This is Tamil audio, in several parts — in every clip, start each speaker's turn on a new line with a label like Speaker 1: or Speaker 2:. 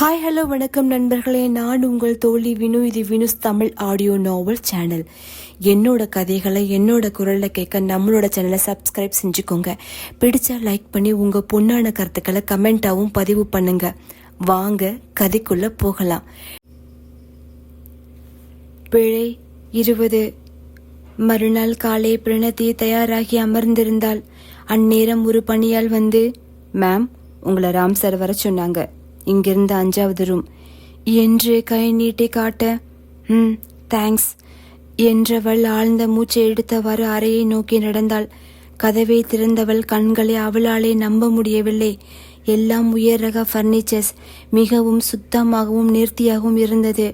Speaker 1: ஹாய் ஹலோ வணக்கம் நண்பர்களே. நான் உங்கள் தோழி வினு. இது Vinu's Tamil audio novel channel என்னோட கதைகளை என்னோட குரலில் கேட்க நம்மளோட சேனலை சப்ஸ்கிரைப் செஞ்சுக்கோங்க. பிடிச்சா லைக் பண்ணி உங்கள் பொண்ணான கருத்துக்களை கமெண்ட்டாகவும் பதிவு பண்ணுங்க. வாங்க கதைக்குள்ளே போகலாம். பிழை இருபது. மறுநாள் காலை பிரணதி தயாராகி அமர்ந்திருந்தால் அந்நேரம் ஒரு பணியால் வந்து மேம் உங்களை ராம் சார் வர சொன்னாங்க. இங்கிருந்து அஞ்சாவது ரூம் என்று கை நீட்டி காட்ட ம் தேங்க்ஸ் என்றவள் ஆழ்ந்த மூச்சை எடுத்தவாறு அறையை நோக்கி நடந்தாள். கதவை திறந்தவள் கண்களை அவளாலே நம்ப முடியவில்லை. எல்லாம் உயர் ரக ஃபர்னிச்சர்ஸ் மிகவும் சுத்தமாகவும் நேர்த்தியாகவும் இருந்தது.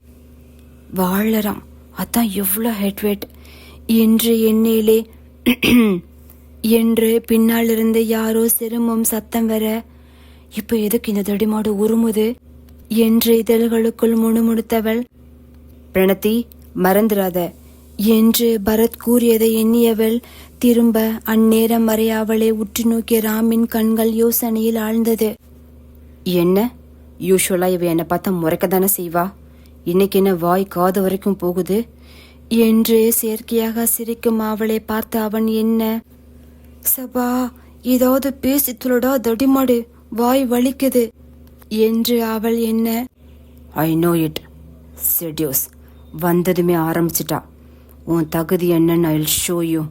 Speaker 1: வாழறாம் அதான் எவ்வளோ ஹெட்வெட் என்று எண்ணெயிலே என்று பின்னாலிருந்து யாரோ சிரமம் சத்தம் வர இப்ப எதுக்கு இந்த தடிமாடு உருமுது? என்று இதழ்களுக்குள் முணுமுணுத்தவள். பிரணதி மறந்துடாத என்று பரத் கூறியதை எண்ணியவள் திரும்ப அந்நேரம் வரை அவளை உற்று நோக்கிய ராமின் கண்கள் யோசனையில் ஆழ்ந்தது. என்ன? யூஸ்வலா இவ என்னை பார்த்தா முறைக்க தானே செய்வா? இன்னைக்கு என்ன வாய் காது வரைக்கும் போகுது? என்று செயற்கையாக சிரிக்கும் அவளை பார்த்த அவன் என்ன? சபா ஏதாவது பேசி துளடா தடிமாடு வாய் வலிக்குது. என்று அவள் என்ன? ஐ நோ இட் செடியோஸ் வந்ததுமே ஆரம்பிச்சிட்டா. உன் தகுதி என்னன்னு ஐ ஷோ யூ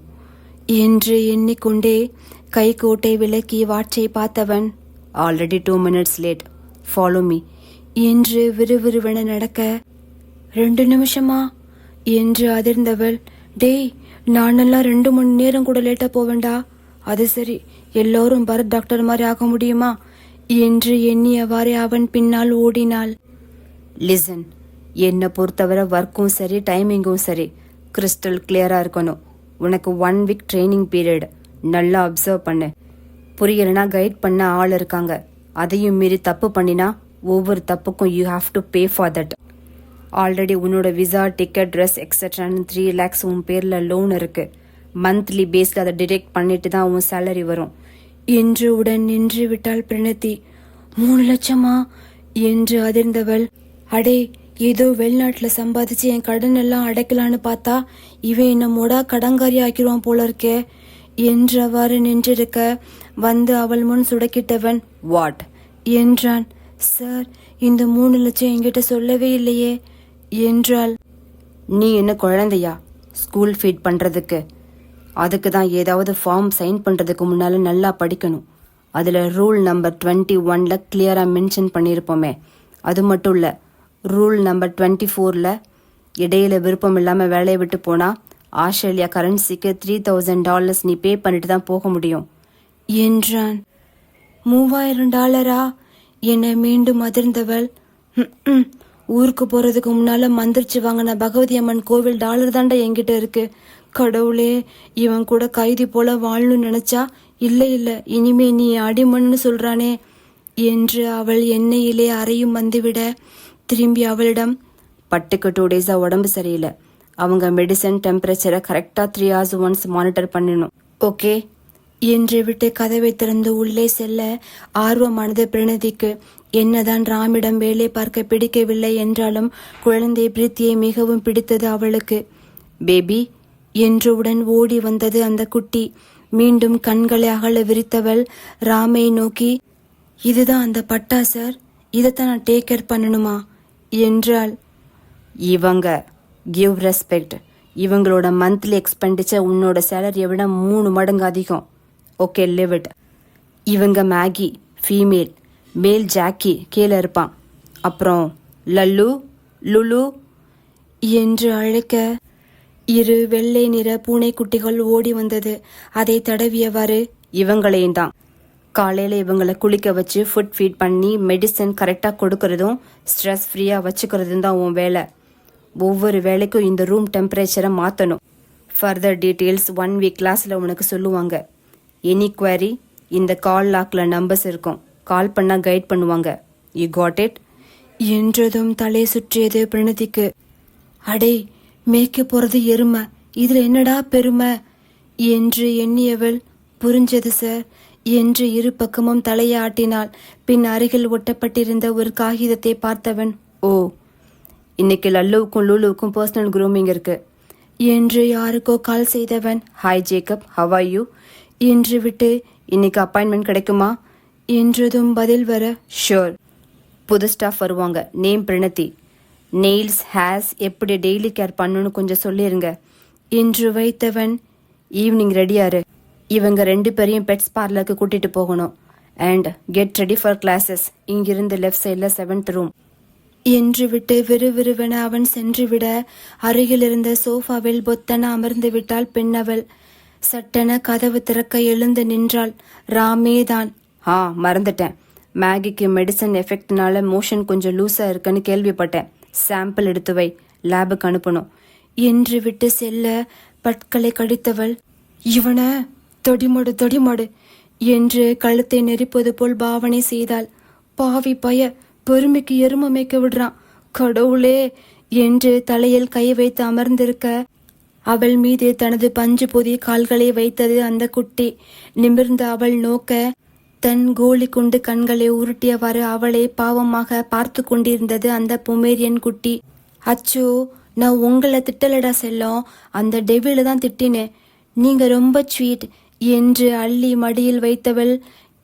Speaker 1: என்று எண்ணிக்கொண்டே கைகோட்டை விலக்கி வாட்சை பார்த்தவன் already two minutes late follow me என்று விறுவிறுவென நடக்க ரெண்டு நிமிஷமா? என்று அதிர்ந்தவள் டேய் நானெல்லாம் ரெண்டு மணி நேரம் கூட லேட்டா போவேண்டா. அது சரி எல்லோரும் பரத் டாக்டர் மாதிரி ஆக முடியுமா? என்று எண்ணியவாறே அவன் பின்னால் ஓடினாள். லிசன் என்னை பொறுத்தவரை ஒர்க்கும் சரி டைமிங்கும் சரி. கிறிஸ்டல் கிளியராக இருக்கணும். உனக்கு ஒன் வீக் ட்ரைனிங் பீரியட் நல்லா அப்சர்வ் பண்ணு. புரியலனா கைட் பண்ண ஆள் இருக்காங்க. அதையும் மீறி தப்பு பண்ணினா ஒவ்வொரு தப்புக்கும் you have to pay for that already உன்னோட விசா டிக்கெட் ட்ரெஸ் எக்ஸட்ரான்னு த்ரீ லேக்ஸ் உன் பேரில் லோன் இருக்குது மந்த்லி பேஸில் அதை டிடெக்ட் பண்ணிட்டு தான் உன் சேலரி வரும். என்று உடன் நின்று விட்டாள் பிரணதி மூணு லட்சமா? என்று அதிர்ந்தவள். அடே ஏதோ வெளிநாட்டுல சம்பாதிச்சு என் கடன் எல்லாம் அடைக்கலான்னு பார்த்தா இவன் என்ன மொடா கடங்காரி ஆக்கிடுவான் போல இருக்கே என்றவாறு நின்றிருக்க வந்து அவள் முன் சுடக்கிட்டவன் வாட்? என்றான். சார் இந்த மூணு லட்சம் என்கிட்ட சொல்லவே இல்லையே என்றாள். நீ என்ன குழந்தையா? ஸ்கூல் ஃபீட் பண்றதுக்கு. அதுக்கு தான் ஏதாவது ஃபார்ம் சைன் பண்ணுறதுக்கு முன்னால் நல்லா படிக்கணும். அதில் ரூல் நம்பர் டுவெண்ட்டி ஒனில் கிளியராக மென்ஷன் பண்ணியிருப்போமே. அது மட்டும் இல்லை ரூல் நம்பர் டுவெண்ட்டி ஃபோரில் இடையில விருப்பம் இல்லாமல் வேலையை விட்டு போனால் ஆஸ்திரேலியா கரன்சிக்கு த்ரீ தௌசண்ட் டாலர்ஸ் நீ பே பண்ணிட்டு தான் போக முடியும். என்றான். மூவாயிரம் டாலரா? என்னை மீண்டும் அதிர்ந்தவள். ஊருக்கு போகிறதுக்கு முன்னால் மந்திரிச்சு வாங்கின பகவதி அம்மன் கோவில் டாலர் தாண்டா என்கிட்ட இருக்குது கடவுளே இவன் கூட கைதி போல வாழணும்னு நினைச்சா இல்லை இல்லை இனிமே நீ அடிமன்னு சொல்றானே என்று அவள் எண்ணெயிலே அறையும் வந்துவிட திரும்பி அவளிடம் பட்டுக்கு டூ டேஸா உடம்பு சரியில்லை. அவங்க மெடிசன் டெம்பரேச்சரை கரெக்டா த்ரீ ஹவர்ஸ் ஒன்ஸ் மானிட்டர் பண்ணணும். ஓகே என்று விட்டு கதவை திறந்து உள்ளே செல்ல ஆர்வமானது பிரணதிக்கு என்னதான் ராமிடம் வேலை பார்க்க பிடிக்கவில்லை என்றாலும் குழந்தை பிரீத்தியை மிகவும் பிடித்தது அவளுக்கு. பேபி என்றுடன் ஓடி வந்தது அந்த குட்டி. மீண்டும் கண்களை அகல விரித்தவள் ராமை நோக்கி இதுதான் அந்த பட்டா சார். இதைத்தான் நான் டேக் கேர் பண்ணணுமா? என்றாள். இவங்க கிவ் ரெஸ்பெக்ட் இவங்களோட மந்த்லி எக்ஸ்பெண்டிச்சர் உன்னோட சேலரியை விட மூணு மடங்கு அதிகம். ஓகே லிவ் இட் இவங்க மேகி ஃபீமேல் மேல் ஜாக்கி கீழே இருப்பான். அப்புறம் லல்லு லுலு என்று அழைக்க இரு வெள்ளை நிற பூனைக்குட்டிகள் ஓடி வந்தது. அதை தடவியவாறு இவங்களையும் தான் காலையில் இவங்களை குளிக்க வச்சு ஃபுட் ஃபீட் பண்ணி மெடிசன் கரெக்டாக கொடுக்கறதும் ஸ்ட்ரெஸ் ஃப்ரீயாக வச்சுக்கிறதும் தான் உன் வேலை. ஒவ்வொரு வேலைக்கும் இந்த ரூம் டெம்பரேச்சரை மாற்றணும் ஃபர்தர் டீட்டெயில்ஸ் ஒன் வீக் கிளாஸில் உனக்கு சொல்லுவாங்க. எனி குவரி இந்த கால் லாக்கில் நம்பர்ஸ் இருக்கும். கால் பண்ணால் கைட் பண்ணுவாங்க. யூ காட் இட் என்றதும் தலை சுற்றியது பிரணதிக்கு அடே மேய்க்க போறது எருமை. இதுல என்னடா பெருமை? என்று எண்ணியவள் புரிஞ்சது சார். என்று இரு பக்கமும் தலையை ஆட்டினாள் பின் அருகில் ஒட்டப்பட்டிருந்த ஒரு காகிதத்தை பார்த்தவன் ஓ இன்னைக்கு லல்லுவுக்கும் லூலுவுக்கும் பர்சனல் குரூமிங் இருக்கு. என்று யாருக்கோ கால் செய்தவன் ஹாய் ஜேக்கப் ஹவ் யூ என்று விட்டு இன்னைக்கு அப்பாயின்மெண்ட் கிடைக்குமா? என்றதும் பதில் வர ஷோர் புது ஸ்டாஃப் வருவாங்க. நேம் பிரணதி நெயில்ஸ் ஹேர்ஸ் எப்படி டெய்லி கேர் பண்ணணும்னு கொஞ்சம் சொல்லிருங்க. என்று வைத்தவன் ஈவினிங் ரெடியாரு இவங்க ரெண்டு பேரையும் பெட்ஸ் பார்லருக்கு கூட்டிட்டு போகணும். And get ready for classes இங்கிருந்து லெஃப்ட் சைடில் செவன்த் ரூம் என்று விட்டு விறுவிறுவென அவன் சென்று விட அருகில் இருந்த சோஃபாவில் பொத்தன அமர்ந்து விட்டாள் பெண்ணவள். சட்டென கதவு திறக்க எழுந்து நின்றாள். ராமே தான். ஆ மறந்துட்டேன். மேகிக்கு மெடிசன் எஃபெக்ட்னால மோஷன் கொஞ்சம் லூஸா இருக்குன்னு கேள்விப்பட்டேன். சாம்பிள் எடுத்து வை. லேபுக்கு அனுப்பணும். என்று விட்டு செல்ல பற்களை கடித்தவள் இவன தொடிமடு தொடிமடு என்று கழுத்தை நெரிப்பது போல் பாவனை செய்தாள். பாவி பய பெருமைக்கு எரும மேய்க்க விடுறான். கடவுளே என்று தலையில் கை வைத்து அமர்ந்திருக்க அவள் மீது தனது பஞ்சு பொதி கால்களை வைத்தது அந்த குட்டி. நிமிர்ந்த அவள் நோக்க தன் கோலி குண்டு கண்களை உருட்டியவாறு அவளை பாவமாக பார்த்து கொண்டிருந்தது அந்த பொமேரியன் குட்டி. அச்சோ நான் உங்களை திட்டலடா செல்லம் அந்த டெவில தான் திட்டினேன் நீங்க ரொம்ப ஸ்வீட் என்று அள்ளி மடியில் வைத்தவள்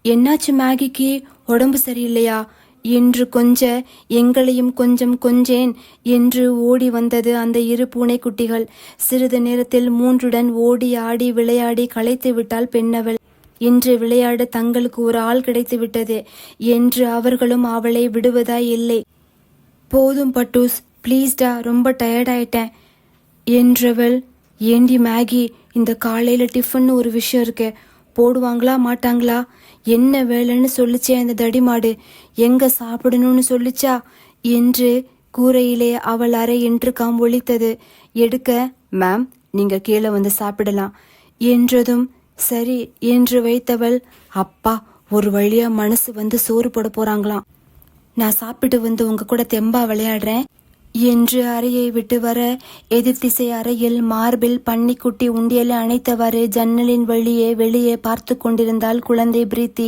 Speaker 1: என்னாச்சு மேகிக்கு? உடம்பு சரியில்லையா? என்று கொஞ்ச எங்களையும் கொஞ்சம் கொஞ்சேன் என்று ஓடி வந்தது அந்த இரு பூனைக்குட்டிகள் சிறிது நேரத்தில் மூன்றுடன் ஓடி ஆடி விளையாடி களைத்து விட்டாள் பெண்ணவள். இன்று விளையாட தங்களுக்கு ஒரு ஆள் கிடைத்து விட்டது என்று அவர்களும் அவளை விடுவதா இல்லை. போதும் பட்டூஸ். ப்ளீஸ்டா ரொம்ப டயர்ட் ஆயிட்டேன் என்றவள் ஏண்டி மேகி இந்த காலையில் டிஃபன் ஒரு விஷயம் இருக்கு. போடுவாங்களா மாட்டாங்களா? என்ன வேலைன்னு சொல்லிச்சே அந்த தடிமாடு. எங்க சாப்பிடணும்னு சொல்லிச்சா? என்று கூரையிலே அவள் அறை என்று காம் ஒழித்தது எடுக்க மேம் நீங்க கீழே வந்து சாப்பிடலாம் என்றதும் சரி என்று வைத்தவள் அப்பா ஒரு வழியா மனசு வந்து சோறு போட போறாங்களாம். நான் சாப்பிட்டு வந்து உங்க கூட தெம்பா விளையாடுறேன் என்று அறையை விட்டு வர எதிர்த்திசை அறையில் மார்பில் பன்னிக்குட்டி உண்டியலை அணைத்தவாறு ஜன்னலின் வழியே வெளியே பார்த்து கொண்டிருந்தாள் குழந்தை பிரீத்தி.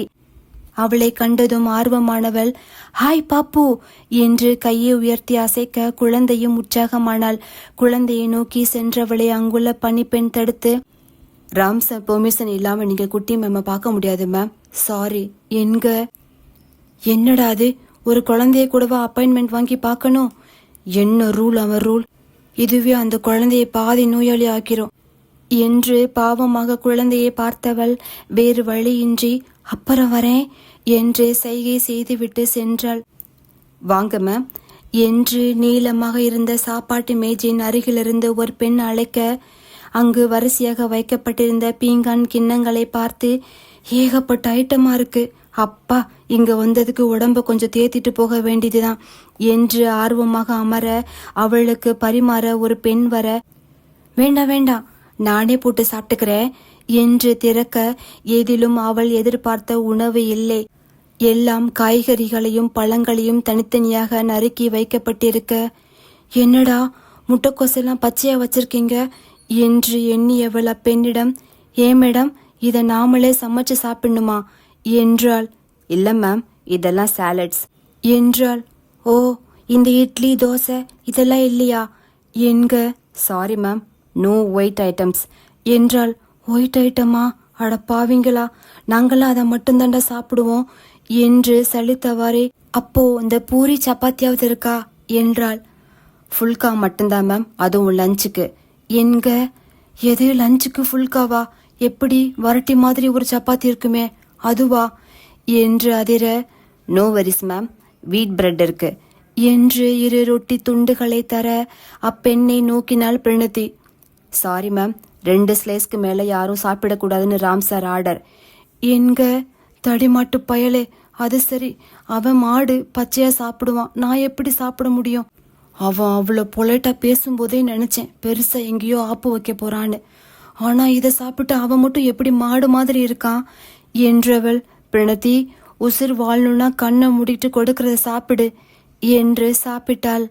Speaker 1: அவளை கண்டதும் ஆர்வமானவள் ஹாய் பாப்பு என்று கையை உயர்த்தி அசைக்க குழந்தையும் உற்சாகமானாள். குழந்தையை நோக்கி சென்றவளை அங்குள்ள பணிப்பெண் தடுத்து ராம் சார் பெர்மிஷன் இல்லாம நீங்க குட்டி மேம பார்க்க முடியாது மேம் சாரி என்க என்னடா அது? ஒரு குழந்தைய கூடவா அப்பாயின்மெண்ட் வாங்கி பார்க்கணும்? என்ன ரூல் அவன் ரூல் இதுவே அந்த குழந்தையை பாதி நோயாளி ஆக்கிறோம் என்று பாவமாக குழந்தையை பார்த்தவள் வேறு வழியின்றி அப்புறம் வரேன் என்று செய்கை செய்துவிட்டு சென்றாள். வாங்க மேம் என்று நீளமாக இருந்த சாப்பாட்டு மேஜையின் அருகிலிருந்து ஒரு பெண் அழைக்க அங்கு வரிசையாக வைக்கப்பட்டிருந்த பீங்கான் கிண்ணங்களை பார்த்து ஏகப்பட்ட ஐட்டமா இருக்கு. அப்பா இங்க வந்ததுக்கு உடம்ப கொஞ்சம் தேத்திட்டு போக வேண்டியதுதான் என்று ஆர்வமாக அமர அவளுக்கு பரிமாற ஒரு பெண் வர வேண்டாம் வேண்டாம் நானே போட்டு சாப்பிட்டுக்கிறேன் என்று திறக்க எதிலும் அவள் எதிர்பார்த்த உணவு இல்லை. எல்லாம் காய்கறிகளையும் பழங்களையும் தனித்தனியாக நறுக்கி வைக்கப்பட்டிருக்க என்னடா முட்டைக்கோசெல்லாம் பச்சையா வச்சிருக்கீங்க? என்று எண்ணியவள் அப்பெண்ணிடம் ஏன் மேடம் இதை நாமளே சமைச்சு சாப்பிடணுமா? என்றாள். இல்லை மேம் இதெல்லாம் சாலட்ஸ் என்றாள். ஓ இந்த இட்லி தோசை இதெல்லாம் இல்லையா? என்க sorry ma'am no white items என்றால் ஒயிட் ஐட்டமா அட பாவிங்களா நாங்களாம் அதை மட்டும்தாண்டா சாப்பிடுவோம் என்று சலித்தவாறே அப்போ இந்த பூரி சப்பாத்தியாவது இருக்கா? என்றாள். ஃபுல்கா மட்டும்தான் மேம் அதுவும் லஞ்சுக்கு. என்க எது லஞ்சுக்கு ஃபுல்காவா? எப்படி வரட்டி மாதிரி ஒரு சப்பாத்தி இருக்குமே? அதுவா? என்று அதிர no worries ma'am wheat bread இருக்கு. என்று இரு ரொட்டி துண்டுகளை தர அப்பெண்ணை நோக்கினாள் பிரணதி சாரி மேம் ரெண்டு ஸ்லைஸ்க்கு மேலே யாரும் சாப்பிடக்கூடாதுன்னு ராம் சார் ஆர்டர். என்க தடிமாட்டு பயலே அது சரி அவன் மாடு பச்சையா சாப்பிடுவான் நான் எப்படி சாப்பிட முடியும்? அவன் அவ்வளோ பொலைட்டாக பேசும்போதே நினச்சேன். பெருசாக எங்கேயோ ஆப்பு வைக்க போகிறான்னு ஆனால் இதை சாப்பிட்டு அவன் மட்டும் எப்படி மாடு மாதிரி இருக்கான் என்றவள் பிரணதி உசிர் வாழணும்னா கண்ணை மூடிட்டு கொடுக்கறத சாப்பிடு என்று சாப்பிட்டாள்.